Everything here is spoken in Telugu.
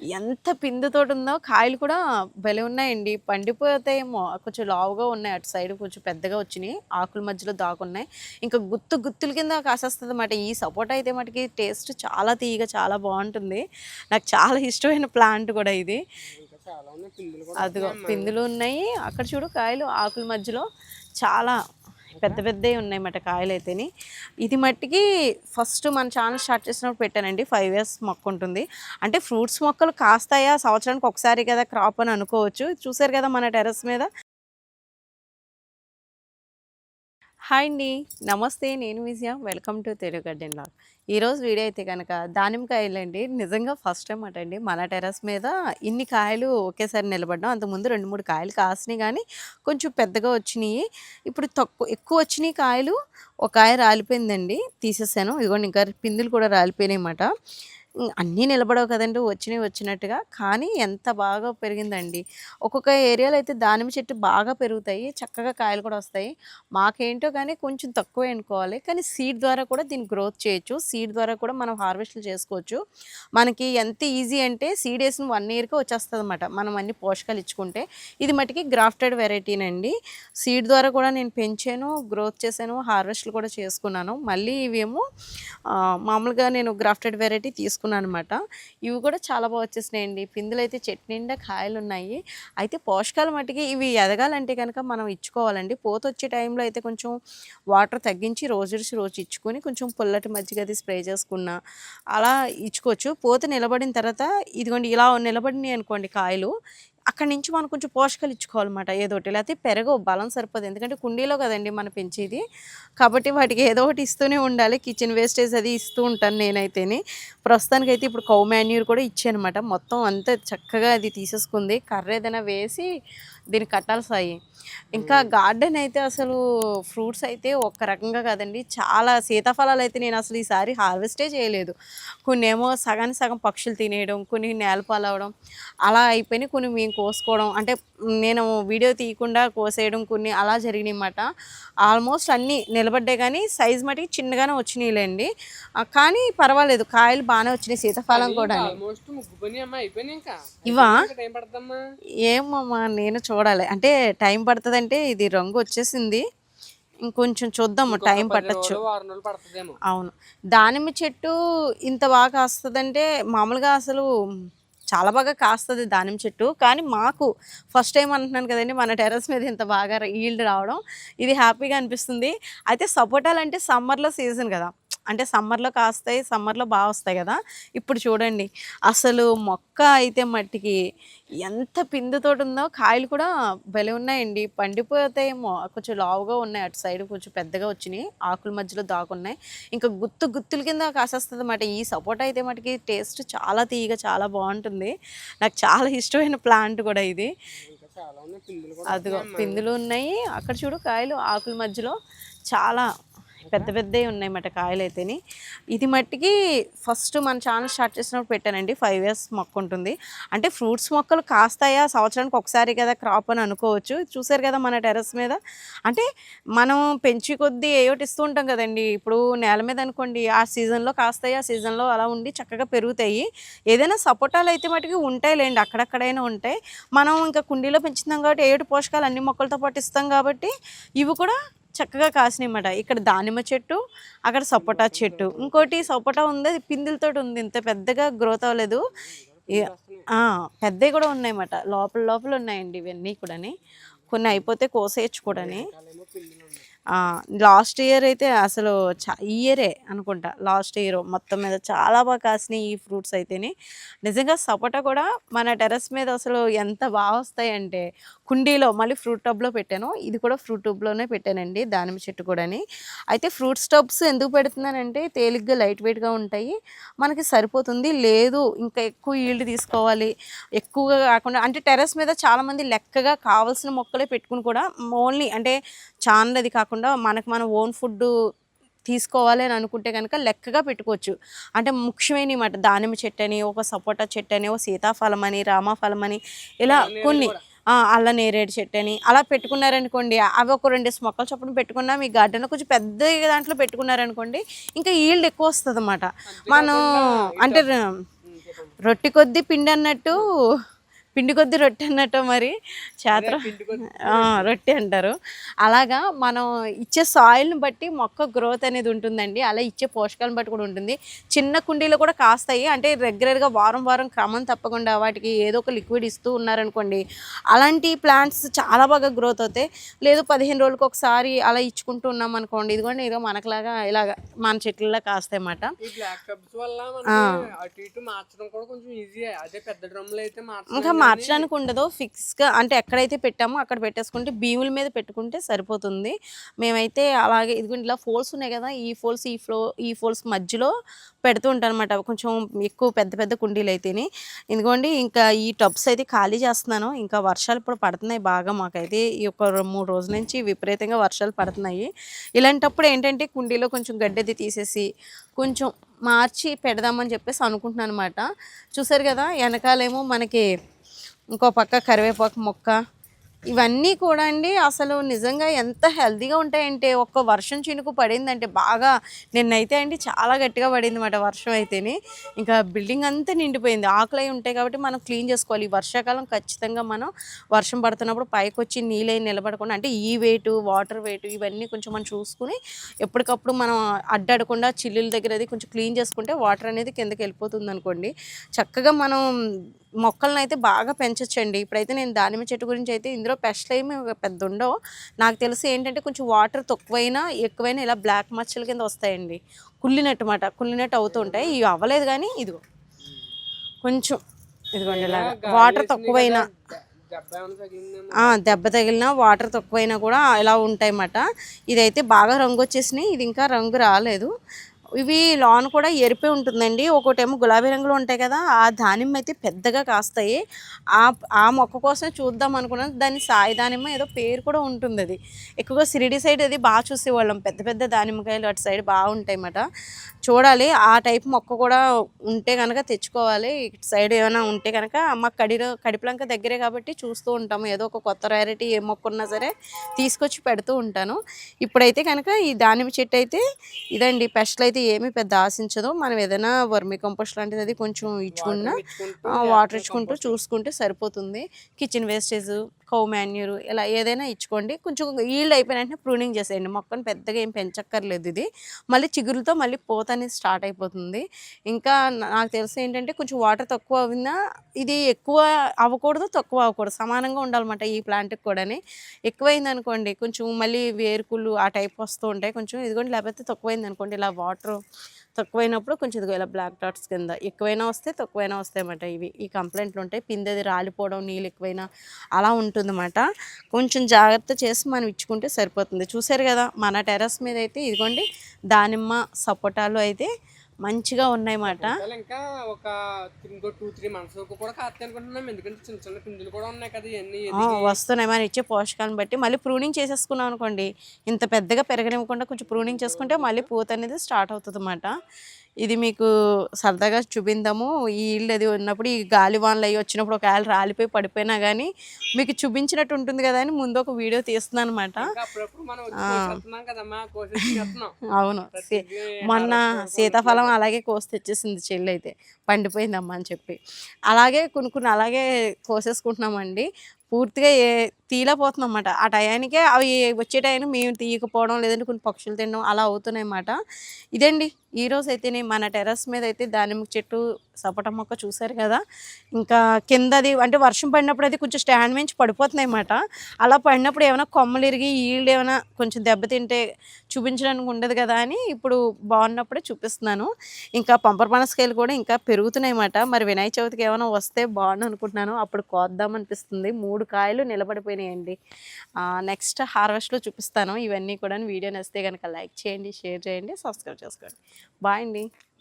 ఎంత పిందుతోటి ఉందో కాయలు కూడా భలే ఉన్నాయండి. పండిపోతాయేమో. కొంచెం లావుగా ఉన్నాయి. అటు సైడ్ కొంచెం పెద్దగా వచ్చినాయి. ఆకుల మధ్యలో దాకున్నాయి ఇంకా గుత్తు గుత్తుల కింద కాసేస్తుంది అన్నమాట ఈ సపోటా అయితే మటుకి టేస్ట్ చాలా తీయగా చాలా బాగుంటుంది. నాకు చాలా ఇష్టమైన ప్లాంట్ కూడా ఇది. అదిగో పిందులు ఉన్నాయి. అక్కడ చూడు కాయలు ఆకుల మధ్యలో. చాలా పెద్ద పెద్దవి ఉన్నాయి మాట కాయలు అయితేని ఇది మట్టికి ఫస్ట్ మన ఛానల్ స్టార్ట్ చేసినప్పుడు పెట్టానండి. ఫైవ్ ఇయర్స్ మొక్క ఉంటుంది. అంటే ఫ్రూట్స్ మొక్కలు కాస్తాయా? సంవత్సరానికి ఒకసారి కదా క్రాప్ అని అనుకోవచ్చు. చూసారు కదా మన టెర్రస్ మీద? హాయ్ అండి. నమస్తే నేను Vijaya. Welcome to Telugu garden vlog. ఈరోజు వీడియో అయితే కనుక దానిమ్మకాయలు అండి నిజంగా ఫస్ట్ టైం అటండి మన టెర్రస్ మీద ఇన్ని కాయలు ఒకేసారి నిలబడ్డాం. అంతకుముందు రెండు మూడు కాయలు కాసినాయి కానీ కొంచెం పెద్దగా వచ్చినాయి. ఇప్పుడు తక్కువ ఎక్కువ వచ్చినాయి కాయలు. ఒక కాయ రాలిపోయిందండి. తీసేసాను. ఇదిగోండి ఇంకా పిందులు కూడా రాలిపోయినాయి అన్నమాట. అన్నీ నిలబడవు కదండి! వచ్చినవి వచ్చినట్టుగా. కానీ ఎంత బాగా పెరిగిందండి. ఒక్కొక్క ఏరియాలో అయితే దానిమ్మ చెట్టు బాగా పెరుగుతాయి. చక్కగా కాయలు కూడా వస్తాయి. మాకేంటో కానీ కొంచెం తక్కువ అనుకోవాలి. కానీ సీడ్ ద్వారా కూడా దీన్ని గ్రోత్ చేయొచ్చు. సీడ్ ద్వారా కూడా మనం హార్వెస్ట్లు చేసుకోవచ్చు. మనకి ఎంత ఈజీ అంటే సీడ్ వేసిన వన్ ఇయర్కి వచ్చేస్తుంది అనమాట మనం అన్ని పోషకాలు ఇచ్చుకుంటే. ఇది మటుకి గ్రాఫ్టెడ్ వెరైటీనండి. సీడ్ ద్వారా కూడా నేను పెంచాను గ్రోత్ చేశాను హార్వెస్ట్లు కూడా చేసుకున్నాను. మళ్ళీ ఇవేమో మామూలుగా నేను గ్రాఫ్టెడ్ వెరైటీ తీసుకున్నాను. అనమాట ఇవి కూడా చాలా బాగా వచ్చేసినాయండి. పిందులు అయితే చెట్టు నిండా కాయలు ఉన్నాయి అయితే పోషకాలు మట్టికి ఇవి ఎదగాలంటే కనుక మనం ఇచ్చుకోవాలండి. పోత వచ్చే టైంలో అయితే కొంచెం వాటర్ తగ్గించి రోజు రోజు ఇచ్చుకొని కొంచెం పుల్లటి మజ్జిగ అది స్ప్రే చేసుకున్న అలా ఇచ్చుకోవచ్చు. పోత నిలబడిన తర్వాత ఇదిగోండి ఇలా నిలబడినాయి అనుకోండి కాయలు. అక్కడి నుంచి మనం కొంచెం పోషకాలు ఇచ్చుకోవాలన్నమాట ఏదో ఒకటి. లేకపోతే పెరగవు బలం సరిపోదు. ఎందుకంటే కుండీలో కదండి మనం పెంచేది. కాబట్టి వాటికి ఏదో ఒకటి ఇస్తూనే ఉండాలి. కిచెన్ వేస్టేజ్ అది ఇస్తూ ఉంటాను నేనైతేనే. ప్రస్తుతానికి అయితే ఇప్పుడు కౌ మాన్యూర్ కూడా ఇచ్చానమాట మొత్తం అంతా చక్కగా అది తీసేసుకుంది. కర్ర ఏదైనా వేసి దీన్ని కట్టాలి సాయి. ఇంకా గార్డెన్ అయితే అసలు ఫ్రూట్స్ అయితే ఒక్క రకంగా కాదండి. చాలా సీతాఫలాలు అయితే నేను అసలు ఈసారి హార్వెస్టే చేయలేదు. కొన్ని ఏమో సగానికి సగం పక్షులు తినేయడం కొన్ని నేలపాలు అవడం అలా అయిపోయినాయి. కొన్ని మేము కోసుకోవడం అంటే నేను వీడియో తీయకుండా కోసేయడం కొన్ని అలా జరిగినాయి అన్నమాట. ఆల్మోస్ట్ అన్నీ నిలబడ్డాయి కానీ సైజ్ మటుకి చిన్నగానే వచ్చినాయిలేండి. కానీ పర్వాలేదు. కాయలు బాగానే వచ్చినాయి సీతాఫలం కూడా. ఇవా? ఏమమ్మా నేను చూడాలి. అంటే టైం పడుతుందంటే ఇది రంగు వచ్చేసింది. ఇంకొంచెం చూద్దాము టైం పట్టచ్చు. అవును. దానిమ్మ చెట్టు ఇంత బాగా కాస్తుందంటే మామూలుగా అసలు చాలా బాగా కాస్తుంది దానిమ్మ చెట్టు. కానీ మాకు ఫస్ట్ టైం అంటున్నాను కదండి మన టెర్రస్ మీద ఇంత బాగా ఈల్డ్ రావడం. ఇది హ్యాపీగా అనిపిస్తుంది. అయితే సపోటాలు అంటే సమ్మర్లో సీజన్ కదా. అంటే సమ్మర్లో కాస్తాయి సమ్మర్లో బాగా వస్తాయి కదా. ఇప్పుడు చూడండి అసలు మొక్క అయితే మట్టికి ఎంత పిందుతోటి ఉందో కాయలు కూడా భలే ఉన్నాయండి. పండిపోతాయేమో కొంచెం లావుగా ఉన్నాయి అటు సైడ్ కొంచెం పెద్దగా వచ్చినాయి ఆకుల మధ్యలో దాకున్నాయి ఇంకా గుత్తు గుత్తుల కింద కాసేస్తుంది అన్నమాట ఈ సపోటా అయితే మటుకి టేస్ట్ చాలా తీయగా చాలా బాగుంటుంది. నాకు చాలా ఇష్టమైన ప్లాంట్ కూడా ఇది. అదిగో పిందులు ఉన్నాయి. అక్కడ చూడు కాయలు ఆకుల మధ్యలో చాలా పెద్ద పెద్దవి ఉన్నాయి మాట కాయలు అయితేని ఇది మట్టికి ఫస్ట్ మన ఛానల్ స్టార్ట్ చేసినప్పుడు పెట్టానండి. ఫైవ్ ఇయర్స్ మొక్క ఉంటుంది. అంటే ఫ్రూట్స్ మొక్కలు కాస్తాయా సంవత్సరానికి ఒకసారి కదా క్రాప్ అని అనుకోవచ్చు. చూసారు కదా మన టెర్రస్ మీద? అంటే మనం పెంచి కొద్దీ ఏయోటి ఇస్తూ ఉంటాం కదండి. ఇప్పుడు నేల మీద అనుకోండి ఆ సీజన్లో కాస్తాయి ఆ సీజన్లో అలా ఉండి చక్కగా పెరుగుతాయి. ఏదైనా సపోటాలు అయితే మటుకు ఉంటాయిలేండి అక్కడక్కడైనా ఉంటాయి. మనం ఇంకా కుండీలో పెంచుతాం కాబట్టి ఏడు పోషకాలు అన్ని మొక్కలతో పాటు ఇస్తాం కాబట్టి ఇవి కూడా చక్కగా కాసినాయన్నమాట. ఇక్కడ దానిమ్మ చెట్టు అక్కడ సపోటా చెట్టు. ఇంకోటి సపోటా ఉంది అది పిందులతో ఉంది. ఇంత పెద్దగా గ్రోత్ అవ్వలేదు. పెద్దవి కూడా ఉన్నాయన్నమాట. లోపల లోపల ఉన్నాయండి ఇవన్నీ కూడాని. కొన్ని అయిపోతే కోసేయచ్చు కూడాని. లాస్ట్ ఇయర్ అయితే అసలు ఈ ఇయరే అనుకుంటా. లాస్ట్ ఇయర్ మొత్తం మీద చాలా బాగా కాసినాయి ఈ ఫ్రూట్స్ అయితేనే. నిజంగా సపోటా కూడా మన టెర్రస్ మీద అసలు ఎంత బాగా వస్తాయంటే కుండీలో మళ్ళీ ఫ్రూట్ టబ్లో పెట్టాను. ఇది కూడా ఫ్రూట్ టబ్లోనే పెట్టానండి దానిమ్మ చెట్టు కూడాని. అయితే ఫ్రూట్ టబ్స్ ఎందుకు పెడుతున్నానంటే తేలిగ్గా లైట్ వెయిట్గా ఉంటాయి. మనకి సరిపోతుంది. లేదు ఇంకా ఎక్కువ ఈల్డ్ తీసుకోవాలి. ఎక్కువగా కాకుండా అంటే టెర్రస్ మీద చాలామంది లెక్కగా కావాల్సిన మొక్కలే పెట్టుకుని కూడా ఓన్లీ అంటే చాన్నది కాకుండా మనకు మన ఓన్ ఫుడ్ తీసుకోవాలి అని అనుకుంటే కనుక లెక్కగా పెట్టుకోవచ్చు. అంటే ముఖ్యమైన మాట దానిమ్మ చెట్టు అని ఒక సపోటా చెట్టు అని ఒక సీతాఫలం అని రామాఫలం అని ఇలా కొన్ని అల్ల నేరేడు చెట్టు అని అలా పెట్టుకున్నారనుకోండి అవి ఒక రెండేసి మొక్కలు చొప్పున పెట్టుకున్నా మీ గార్డెన్లో కొంచెం పెద్ద దాంట్లో పెట్టుకున్నారనుకోండి ఇంకా ఈల్డ్ ఎక్కువ వస్తుంది అన్నమాట మనం అంటే రొట్టి కొద్ది పిండి అన్నట్టు పిండి కొద్ది రొట్టె అన్నట్టు మరి ఆ, రొట్టె అంటారు. అలాగా మనం ఇచ్చే సాయిల్ని బట్టి మొక్క గ్రోత్ అనేది ఉంటుందండి. అలా ఇచ్చే పోషకాలను బట్టి కూడా ఉంటుంది. చిన్న కుండీలు కూడా కాస్తాయి. అంటే రెగ్యులర్గా వారం వారం క్రమం తప్పకుండా వాటికి ఏదో ఒక లిక్విడ్ ఇస్తూ ఉన్నారనుకోండి అలాంటి ప్లాంట్స్ చాలా బాగా గ్రోత్ అవుతాయి. లేదు పదిహేను రోజులకు ఒకసారి అలా ఇచ్చుకుంటూ ఉన్నాం అనుకోండి ఇదిగోండి ఇదో మనకులాగా ఇలాగ మన చెట్లలో కాస్తాయి అన్నమాట. ఇంకా మార్చడానికి ఉండదు ఫిక్స్గా అంటే ఎక్కడైతే పెట్టామో అక్కడ పెట్టేసుకుంటే భీముల మీద పెట్టుకుంటే సరిపోతుంది. మేమైతే అలాగే ఇదిగోండి ఇలా ఫోల్స్ ఉన్నాయి కదా ఈ ఫోల్స్ ఈ ఫ్లో ఈ ఫోల్స్ మధ్యలో పెడుతూ ఉంటాను అనమాట కొంచెం ఎక్కువ పెద్ద పెద్ద కుండీలు అయితేనే. ఇదిగోండి ఇంకా ఈ టబ్స్ అయితే ఖాళీ చేస్తున్నాను. ఇంకా వర్షాలు ఇప్పుడు పడుతున్నాయి బాగా మాకైతే. ఈ ఒక మూడు రోజుల నుంచి విపరీతంగా వర్షాలు పడుతున్నాయి. ఇలాంటప్పుడు ఏంటంటే కుండీలో కొంచెం గడ్డది తీసేసి కొంచెం మార్చి పెడదామని చెప్పేసి అనుకుంటున్నాను అనమాట చూసారు కదా వెనకాలేమో మనకి ఇంకో పక్క కరివేపాకు మొక్క. ఇవన్నీ కూడా అండి అసలు నిజంగా ఎంత హెల్తీగా ఉంటాయంటే ఒక్క వర్షం చినుకు పడిందంటే బాగా నిన్నైతే అండి చాలా గట్టిగా పడింది అన్నమాట వర్షం అయితేనే. ఇంకా బిల్డింగ్ అంతా నిండిపోయింది. ఆకులు అయి ఉంటాయి కాబట్టి మనం క్లీన్ చేసుకోవాలి. ఈ వర్షాకాలం ఖచ్చితంగా మనం వర్షం పడుతున్నప్పుడు పైకి వచ్చి నీళ్ళై నిలబడకుండా అంటే ఈ వెయిట్ వాటర్ వెయిట్ ఇవన్నీ కొంచెం మనం చూసుకుని ఎప్పటికప్పుడు మనం అడ్డాడకుండా చిల్లుల దగ్గర అది కొంచెం క్లీన్ చేసుకుంటే వాటర్ అనేది కిందకి వెళ్ళిపోతుంది అనుకోండి చక్కగా మనం మొక్కలను అయితే బాగా పెంచొచ్చండి. ఇప్పుడైతే నేను దానిమ్మ చెట్టు గురించి అయితే ఇందులో పెస్ట్లు ఏమి పెద్ద ఉండవు నాకు తెలిసి ఏంటంటే కొంచెం వాటర్ తక్కువైనా ఎక్కువైనా ఇలా బ్లాక్ మచ్చల కింద వస్తాయండి. కుళ్ళినట్టు మాట కుళ్ళినట్టు అవుతూ ఉంటాయి. ఇవి అవ్వలేదు కానీ ఇదిగో. కొంచెం ఇదిగోండి ఇలా వాటర్ తక్కువైనా దెబ్బ తగిలినా వాటర్ తక్కువైనా కూడా ఇలా ఉంటాయి అన్నమాట ఇదైతే బాగా రంగు వచ్చేసినాయి ఇది ఇంకా రంగు రాలేదు. ఇవి లోన్ కూడా ఎరిపే ఉంటుందండి. ఒకటేమో గులాబీ రంగులో ఉంటాయి కదా ఆ దానిమ్మ అయితే పెద్దగా కాస్తాయి. ఆ ఆ మొక్క కోసం చూద్దాం అనుకున్నాను. దాని సాయి దానిమ్మ ఏదో పేరు కూడా ఉంటుంది అది. ఎక్కువగా సిరిడి సైడ్ అది బాగా చూసేవాళ్ళం. పెద్ద పెద్ద దానిమ్మకాయలు అటు సైడ్ బాగుంటాయి అన్నమాట చూడాలి. ఆ టైప్ మొక్క కూడా ఉంటే కనుక తెచ్చుకోవాలి. ఇటు సైడ్ ఏమైనా ఉంటే కనుక మా కడిలో కడిపలంక దగ్గరే కాబట్టి చూస్తూ ఉంటాము. ఏదో ఒక కొత్త వెరైటీ ఏ మొక్క ఉన్నా సరే తీసుకొచ్చి పెడుతూ ఉంటాను. ఇప్పుడైతే కనుక ఈ దానిమ్మ చెట్టు అయితే ఇదండి. పెస్ట్లు అయితే ఏమీ పెద్ద ఆశించదు. మనం ఏదైనా వర్మి కంపోస్ట్ లాంటిది అది కొంచెం ఇచ్చుకున్నా వాటర్ ఇచ్చుకుంటూ చూసుకుంటే సరిపోతుంది. కిచెన్ వేస్టేజ్ కౌ మాన్యూర్ ఇలా ఏదైనా ఇచ్చుకోండి. కొంచెం ఈల్డ్ అయిపోయిన వెంటనే ప్రూనింగ్ చేసేయండి. మొక్కను పెద్దగా ఏం పెంచక్కర్లేదు ఇది. మళ్ళీ చిగురులతో మళ్ళీ పోత అనేది స్టార్ట్ అయిపోతుంది. ఇంకా నాకు తెలిసి ఏంటంటే కొంచెం వాటర్ తక్కువ అవినా ఇది ఎక్కువ అవ్వకూడదు తక్కువ అవ్వకూడదు. సమానంగా ఉండాలన్నమాట ఈ ప్లాంట్కి కూడాని. ఎక్కువైంది అనుకోండి కొంచెం మళ్ళీ వేరుకులు ఆ టైప్ వస్తూ ఉంటాయి. కొంచెం ఇదిగోండి లేకపోతే తక్కువైంది అనుకోండి ఇలా వాటర్ తక్కువైనప్పుడు కొంచెం ఇదిగో ఇలా బ్లాక్ డాట్స్ కింద ఎక్కువైనా వస్తే తక్కువైనా వస్తాయన్నమాట ఇవి. ఈ కంప్లైంట్లు ఉంటాయి. పిందెది రాలిపోవడం నీళ్ళు ఎక్కువైనా అలా ఉంటుందన్నమాట. కొంచెం జాగ్రత్త చేసి మనం ఇచ్చుకుంటే సరిపోతుంది. చూసారు కదా మన టెర్రస్ మీద అయితే ఇదిగోండి దానిమ్మ సపోటాలు అయితే మంచిగా ఉన్నాయన్నమాట అసలు ఇంకా ఒక ఇంకో టూ త్రీ మంత్స్ వరకు కూడా కాస్తాయి అనుకుంటున్నాం. ఎందుకంటే చిన్న చిన్న పిందులు కూడా ఉన్నాయి కదా ఇవన్నీ వస్తున్నాయి. మనం ఇచ్చే పోషకాలను బట్టి మళ్ళీ ప్రూనింగ్ చేసేసుకున్నాం అనుకోండి. ఇంత పెద్దగా పెరగనివ్వకుండా కొంచెం ప్రూనింగ్ చేసుకుంటే మళ్ళీ పూత అనేది స్టార్ట్ అవుతుంది అన్నమాట ఇది మీకు సరదాగా చూపిందాము ఈ ఇల్లు అది ఉన్నప్పుడు ఈ గాలి వానలు అవి వచ్చినప్పుడు ఒకవేళ రాలిపోయి పడిపోయినా కానీ మీకు చూపించినట్టు ఉంటుంది కదా అని ముందు ఒక వీడియో తీస్తున్నాను అనమాట అవును. మొన్న సీతాఫలం అలాగే కోసి తెచ్చేసింది చెల్లి అయితే. పండిపోయిందమ్మా అని చెప్పి. అలాగే కొన్ని కొన్ని అలాగే కోసేసుకుంటున్నామండి. పూర్తిగా ఏ తీయలేకపోతున్నాం అన్నమాట ఆ టయానికే అవి వచ్చే టైం మేము తీయకపోవడం లేదంటే కొన్ని పక్షులు తినడం అలా అవుతున్నాయి అన్నమాట ఇదండి. ఈ అయితే మన టెర్రస్ మీద అయితే దానిమ్మ చెట్టు సపోటా మొక్క చూసారు కదా. ఇంకా కిందది అంటే వర్షం పడినప్పుడు అది కొంచెం స్టాండ్ మించి పడిపోతున్నాయి అన్నమాట అలా పడినప్పుడు ఏమైనా కొమ్మలు ఇరిగి ఈల్డ్ ఏమైనా కొంచెం దెబ్బతింటే చూపించడానికి ఉండదు కదా అని ఇప్పుడు బాగున్నప్పుడే చూపిస్తున్నాను. ఇంకా పంపర్ పనసకాయలు కూడా ఇంకా పెరుగుతున్నాయి అన్నమాట మరి వినాయక చవితికి ఏమైనా వస్తే బాగుండు అనుకుంటున్నాను. అప్పుడు కోద్దాం అనిపిస్తుంది. మూడు కాయలు నిలబడిపోయినాయండి. నెక్స్ట్ హార్వెస్ట్లో చూపిస్తాను. ఇవన్నీ కూడా వీడియో నచ్చితే కనుక లైక్ చేయండి షేర్ చేయండి సబ్స్క్రైబ్ చేసుకోండి. బాయ్ అండి.